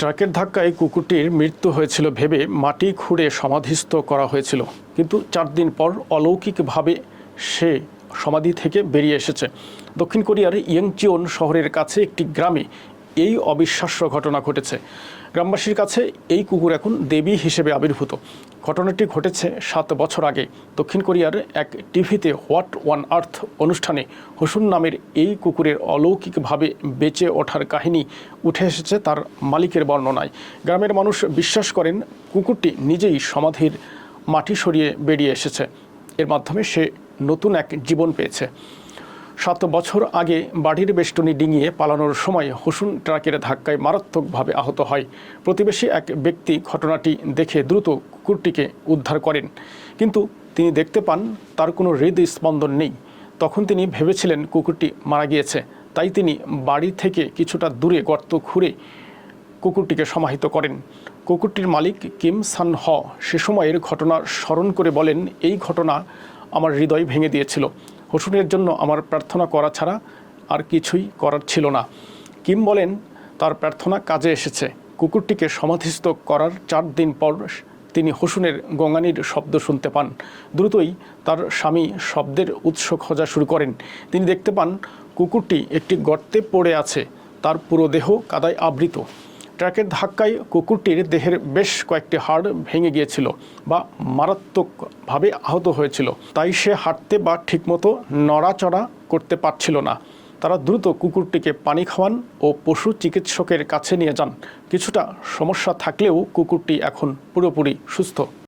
ট্রাকের ধাক্কায় কুকুরটির মৃত্যু হয়েছিল ভেবে মাটি খুঁড়ে সমাধিস্থ করা হয়েছিল। কিন্তু চার দিন পর অলৌকিকভাবে সে সমাধি থেকে বেরিয়ে এসেছে। দক্ষিণ কোরিয়ার ইয়ংচিওন শহরের কাছে একটি গ্রামে এই অবিশ্বাস্য ঘটনা ঘটেছে। গ্রামবাসীর কাছে এই কুকুর এখন দেবী হিসেবে আবির্ভূত। ঘটনাটি ঘটেছে সাত বছর আগে। দক্ষিণ কোরিয়ার এক টিভিতে হোয়াট ওয়ান আর্থ অনুষ্ঠানে হুসুন নামের এই কুকুরের অলৌকিকভাবে বেঁচে ওঠার কাহিনী উঠে এসেছে তার মালিকের বর্ণনায়। গ্রামের মানুষ বিশ্বাস করেন, কুকুরটি নিজেই সমাধির মাটি সরিয়ে বেরিয়ে এসেছে। এর মাধ্যমে সে নতুন এক জীবন পেয়েছে। সাত বছর আগে বাড়ির বেষ্টনী ডিঙিয়ে পালানোর সময় হসুন ট্রাকের ধাক্কায় মারাত্মকভাবে আহত হয়। প্রতিবেশী এক ব্যক্তি ঘটনাটি দেখে দ্রুত কুকুরটিকে উদ্ধার করেন। কিন্তু তিনি দেখতে পান, তার কোনো হৃদস্পন্দন নেই। তখন তিনি ভেবেছিলেন কুকুরটি মারা গিয়েছে। তাই তিনি বাড়ি থেকে কিছুটা দূরে গর্ত খুঁড়ে কুকুরটিকে সমাহিত করেন। কুকুরটির মালিক কিম সান হ সে সময়ের ঘটনা স্মরণ করে বলেন, এই ঘটনা আমার হৃদয় ভেঙে দিয়েছিল। হসুনের জন্য আমার প্রার্থনা করা ছাড়া আর কিছুই করার ছিল না। কিম বলেন, তার প্রার্থনা কাজে এসেছে। কুকুরটিকে সমাধিস্থ করার চার দিন পর তিনি হসুনের গঙ্গানির শব্দ শুনতে পান। দ্রুতই তার স্বামী শব্দের উৎস খোঁজা শুরু করেন। তিনি দেখতে পান, কুকুরটি একটি গর্তে পড়ে আছে। তার পুরো দেহ কাদায় আবৃত। ট্রাকের ধাক্কায় কুকুরটির দেহের বেশ কয়েকটি হাড় ভেঙে গিয়েছিল বা মারাত্মকভাবে আহত হয়েছিল। তাই সে হাঁটতে বা ঠিকমতো নড়াচড়া করতে পারছিল না। তারা দ্রুত কুকুরটিকে পানি খাওয়ান ও পশু চিকিৎসকের কাছে নিয়ে যান। কিছুটা সমস্যা থাকলেও কুকুরটি এখন পুরোপুরি সুস্থ।